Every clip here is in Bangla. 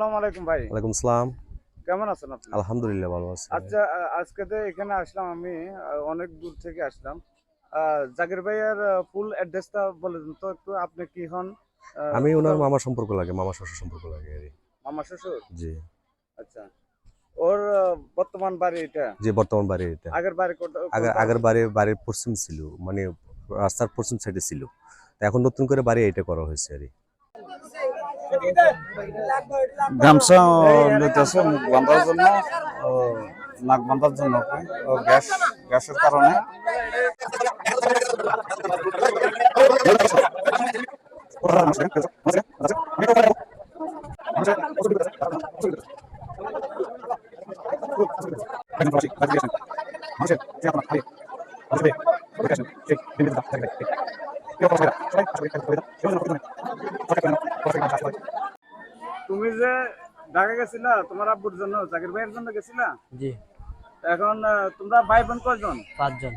আসসালামু আলাইকুম ভাই। ওয়ালাইকুম সালাম কেমন আছেন আপনি? আলহামদুলিল্লাহ ভালো আছি আচ্ছা আজকে তো এখানে আসলাম আমি অনেক দূর থেকে আসলাম। জাকির ভাইয়ের ফুল অ্যাড্রেসটা বলে দিন তো একটু আপনি কি হন? আমি ওনার মামা সম্পর্ক লাগে মামা শ্বশুর সম্পর্ক লাগে মামা শ্বশুর? জি। আচ্ছা। ওর বর্তমান বাড়ি এটা? যে বর্তমান বাড়ি এটা। আগের বাড়ি কোটা- আগে কোথায়? আগের বাড়ি বাড়ির পশ্চিম ছিল মানে রাস্তার পশ্চিম সাইডে ছিল। এখন নতুন করে বাড়ি এটা করা হয়েছে আর কি। গামছা লইতেছে মুখ বাঁধার জন্য নাক বাঁধার জন্য গ্যাস গ্যাসের কারণে। তুমি যে ঢাকা গেছিলা তোমার আব্বুর জন্য জাকির ভাইয়ের জন্য গেছিলা? জি। এখন তোমরা ভাই বোন কয়জন? পাঁচজন।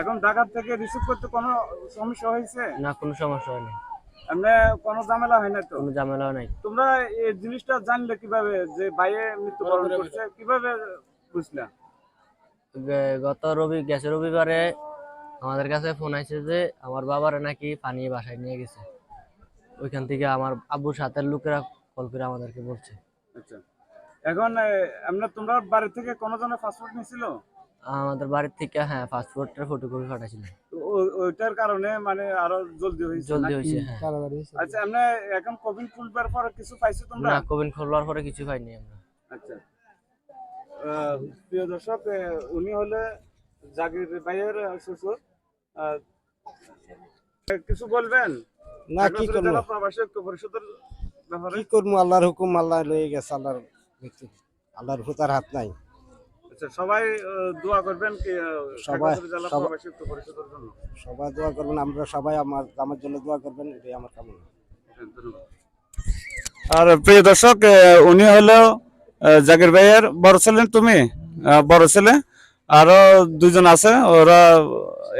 এখন ঢাকা থেকে রিসিভ করতে কোনো সমস্যা হয়েছে? না কোনো সমস্যা হয়নি। এমনি কোনো ঝামেলা হয় না তো? কোনো ঝামেলাও নাই। তোমরা এই জিনিসটা জানলে কীভাবে যে ভাইয়ে মৃত্যুবরণ করছে কীভাবে বুঝলা? গত রবি গেছে রবিবারে আমাদের কাছে ফোন আসছে যে আমার বাবার নাকি পানি বাসায় নিয়ে গেছে। ওইখান থেকে আমার আব্বুর সাথের লোকেরা কল করে আমাদেরকে বলছে। আচ্ছা। এখন আহ, এমনি তোমরা বাড়ি থেকে কোনো জনের পাসপোর্ট নিছিল আমাদের বাড়ির থেকে হ্যাঁ পাসপোর্টের ফটোকপি পাঠাইছিল ওইটার কারণে মানে আরও জলদি হয়েছে জলদি? হয়েছে হ্যাঁ। আচ্ছা এমনি এখন কোভিড খুলবার পর কিছু পাইছো তোমরা? না কোভিড খোলার পরে কিছু পাইনি আমরা। আচ্ছা। প্রিয় দর্শক উনি হলে জাকির ভাইয়ের শ্বশুর। কিছু বলবেন? না কি করব? প্রবাসী ঐক্য পরিষদের ব্যাপারে কি করব? আল্লাহর হুকুম আল্লাহ লয়ে গেছে আল্লাহর আল্লাহর হুতার হাত নাই। আচ্ছা সবাই দোয়া করবেন কি সবাই- সবাই- প্রবাসী ঐক্য পরিষদের জন্য? সবাই দোয়া করবেন আমরা সবাই আমার আমার জন্য দোয়া করবেন এটাই আমার কামনা। আর প্রিয় দর্শক উনি হলো জাকির ভাইয়ের বড় ছেলে তুমি? বড় ছেলে। আরও দুজন আছে ওরা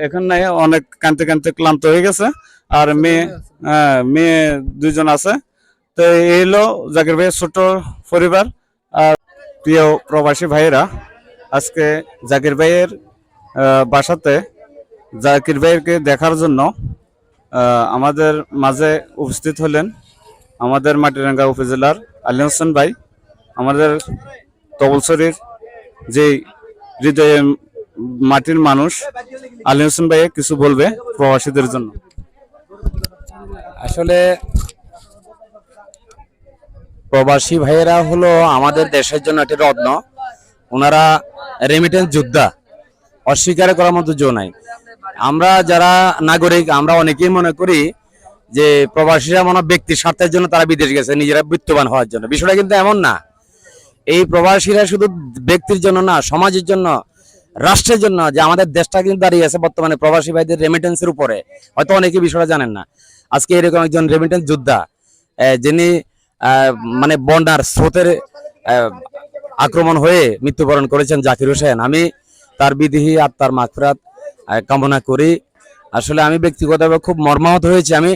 এখন নাই অনেক কানতে কানতে ক্লান্ত হয়ে গেছে। আর মেয়ে হ্যাঁ, মেয়ে দুজন আছে। তো এই হলো জাকির ভাইয়ের ছোট পরিবার আর প্রিয় প্রবাসী ভাইয়েরা। আজকে জাকির ভাইয়ের বাসাতে জাকির ভাইয়েরকে দেখার জন্য আমাদের মাঝে উপস্থিত হলেন আমাদের মাটিরাঙ্গা উপজেলার আলী হোসেন ভাই। আমাদের তবলসরির যে হৃদয়ে মাটির মানুষ আলী হোসেন ভাই কিছু বলবে প্রবাসীদের জন্য। আসলে প্রবাসী ভাইয়েরা হলো আমাদের দেশের জন্য একটি রত্ন। ওনারা রেমিটেন্স যোদ্ধা। অস্বীকার করার মতো জো নাই। আমরা যারা নাগরিক, আমরা অনেকেই মনে করি যে প্রবাসীরা মনে ব্যক্তির স্বার্থের জন্য তারা বিদেশ গেছে, নিজেরা বিত্তবান হওয়ার জন্য। বিষয়টা কিন্তু এমন না। এই প্রবাসীরা শুধু ব্যক্তির জন্য না, সমাজের জন্য, রাষ্ট্রের জন্য যে আমাদের দেশটা কিন্তু দাঁড়িয়ে আছে বর্তমানে প্রবাসী ভাইদের রেমিটেন্সের উপরে। হয়তো অনেকে বিষয়টা জানেন না। আজকে এরকম একজন রেমিটেন্স যোদ্ধা যিনি মানে বন্যার স্রোতের আক্রমণ হয়ে মৃত্যুবরণ করেছেন জাকির হোসেন। আমি তার বিধিহি আত্মার মাগফিরাত আহ, কামনা করি। আসলে আমি ব্যক্তিগতভাবে খুব মর্মাহত হয়েছি। আমি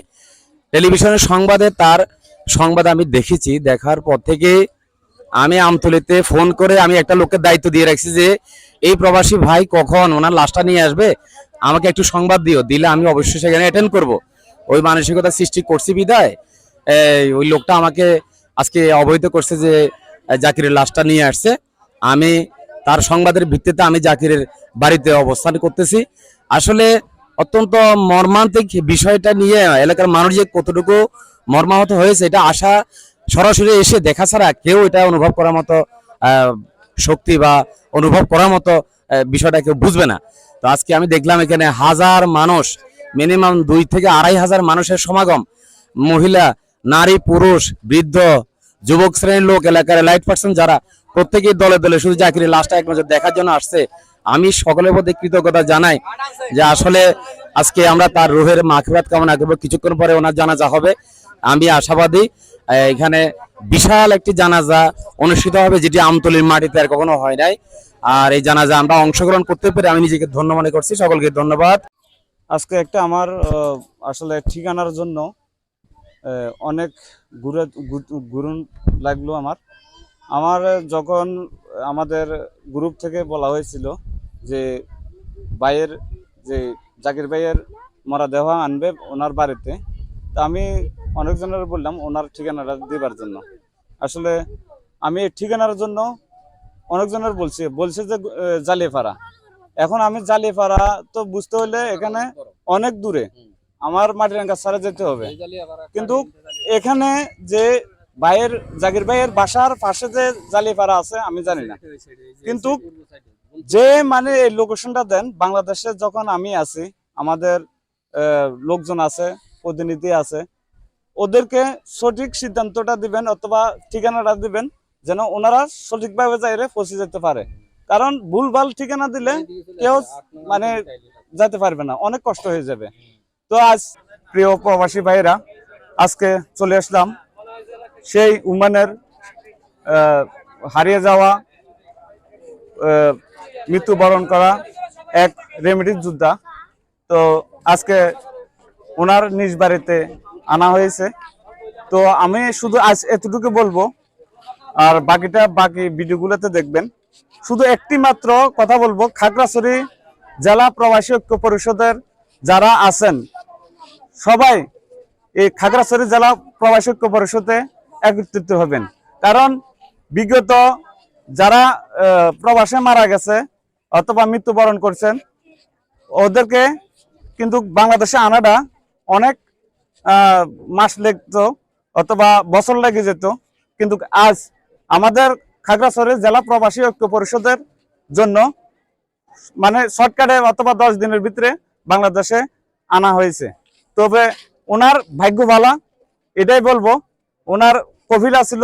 টেলিভিশনের সংবাদে তার সংবাদ আমি দেখেছি। দেখার পর থেকে আমি আমতলিতে ফোন করে আমি একটা লোকের দায়িত্ব দিয়ে রাখছি যে এই প্রবাসী ভাই কখন? ওনার লাশটা নিয়ে আসবে? আমাকে একটু সংবাদ দিও। দিলে আমি অবশ্যই সেখানে অ্যাটেন্ড করব। ওই মানসিকতা সৃষ্টি করছি বিদায়। ওই লোকটা আমাকে আজকে অবহিত করছে যে জাকিরের লাশটা নিয়ে আসছে। আমি তার সংবাদের ভিত্তিতে আমি জাকিরের বাড়িতে অবস্থান করতেছি। আসলে অত্যন্ত মর্মান্তিক বিষয়টা নিয়ে এলাকার মানুষ যে কতটুকু মর্মাহত হয়েছে, এটা আশা সরাসরি এসে দেখা ছাড়া কেউ এটা অনুভব করার মতো শক্তি বা অনুভব করার মতো বিষয়টা কেউ বুঝবে না। তো আজকে আমি দেখলাম এখানে হাজার মানুষ, মিনিমাম দুই থেকে আড়াই হাজার মানুষের সমাগম, মহিলা নারী, পুরুষ, বৃদ্ধ, যুবক শ্রেণির লোক, এলাকার লাইট পার্সন যারা প্রত্যেকের দলে দলে শুধু চাকরি লাস্টটা এক নজর দেখার জন্য আসছে। আমি সকলের প্রতি কৃতজ্ঞতা জানাই যে আসলে আজকে আমরা তার রুহের মাখরাত কামনা করব। কিছুক্ষণ পরে ওনার জানাজা হবে। আমি আশাবাদী এখানে বিশাল একটি জানাজা অনুষ্ঠিত হবে যেটি আমতলির মাটিতে আর কখনো হয় নাই। আর এই জানাজা আমরা অংশগ্রহণ করতে পেরে আমি নিজেকে ধন্য মনে করছি। সকলকে ধন্যবাদ। আজকে একটা আমার আসলে ঠিকানার জন্য অনেক ঘুরে ঘুরুন লাগল আমার। আমার যখন আমাদের গ্রুপ থেকে বলা হয়েছিল যে ভাইয়ের যে জাকির ভাইয়ের মরা দেহ আনবে ওনার বাড়িতে, তা আমি অনেকজনের বললাম ওনার ঠিকানাটা দেবার জন্য। আসলে আমি এই ঠিকানার জন্য অনেকজনের বলছি, বলছে যে জালিয়াপাড়া। এখন আমি জালিয়াপাড়া তো বুঝতে হলে এখানে অনেক দূরে। আমার মাটিরাঙ্গা সারে যেতে হবে। কিন্তু এখানে যে ভাইয়ের জাগির ভাইয়ের বাসার পাশে যে জালিয়াপাড়া আছে আমি জানি না। কিন্তু যে মানে এই লোকেশনটা দেন বাংলাদেশে যখন আমি আছি আমাদের লোকজন আছে প্রতিনিধি আছে ওদেরকে সঠিক সিদ্ধান্তটা দিবেন অথবা ঠিকানাটা দিবেন যেন ওনারা সঠিকভাবে যাইরে পৌঁছে যেতে পারে। কারণ ভুলভাল ঠিকানা দিলে কেউ মানে যেতে পারবে না অনেক কষ্ট হয়ে যাবে। তো আজ প্রিয় প্রবাসী ভাইরা আজকে চলে আসলাম সেই উমানের হারিয়ে যাওয়া মৃত্যুবরণ করা এক রেমেডির যোদ্ধা। তো আজকে ওনার নিজ বাড়িতে আনা হয়েছে। তো আমি শুধু আজ এতটুকু বলব, আর বাকিটা বাকি ভিডিওগুলোতে দেখবেন। শুধু একটি মাত্র কথা বলব, খাগড়াছড়ি জেলা প্রবাসী ঐক্য পরিষদের যারা আছেন সবাই এই খাগড়াছড়ি জেলা প্রবাসী ঐক্য পরিষদে একত্রিত হবেন। কারণ বিগত যারা প্রবাসে মারা গেছে অথবা মৃত্যুবরণ করছেন, ওদেরকে কিন্তু বাংলাদেশে আনাটা অনেক মাস লাগতো অথবা বছর লেগে যেত। কিন্তু আজ আমাদের খাগড়াছড়ি জেলা প্রবাসী ঐক্য পরিষদের জন্য মানে শর্টকাটে অথবা দশ দিনের ভিতরে বাংলাদেশে আনা হয়েছে। তবে ওনার ভাগ্য ভালা, এটাই বলব, ওনার কফিলা ছিল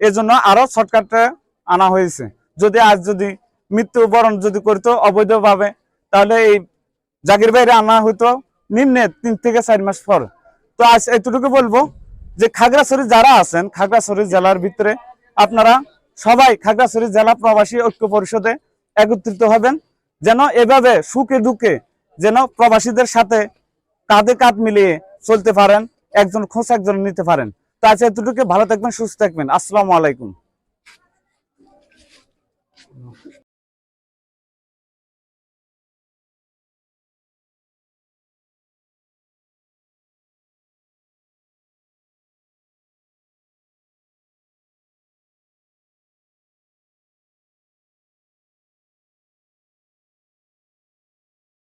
এজন্য আরও শর্টকাটে আনা হয়েছে। যদি আজ যদি মৃত্যুবরণ যদি করতো অবৈধভাবে, তাহলে এই জাগির বাইরে আনা হইতো নিম্নে তিন থেকে চার মাস পর। তো আজ এতটুকু বলব যে খাগড়াছড়ি যারা আছেন, খাগড়াছড়ি জেলার ভিতরে আপনারা সবাই খাগড়াছড়ি জেলা প্রবাসী ঐক্য পরিষদে একত্রিত হবেন, যেন এভাবে সুখে দুঃখে যেন প্রবাসীদের সাথে কাঁধে কাঁধ মিলিয়ে চলতে পারেন, একজন খোঁজ একজন নিতে পারেন। তো আজ এতটুকু, ভালো থাকবেন, সুস্থ থাকবেন। আসসালামু আলাইকুম।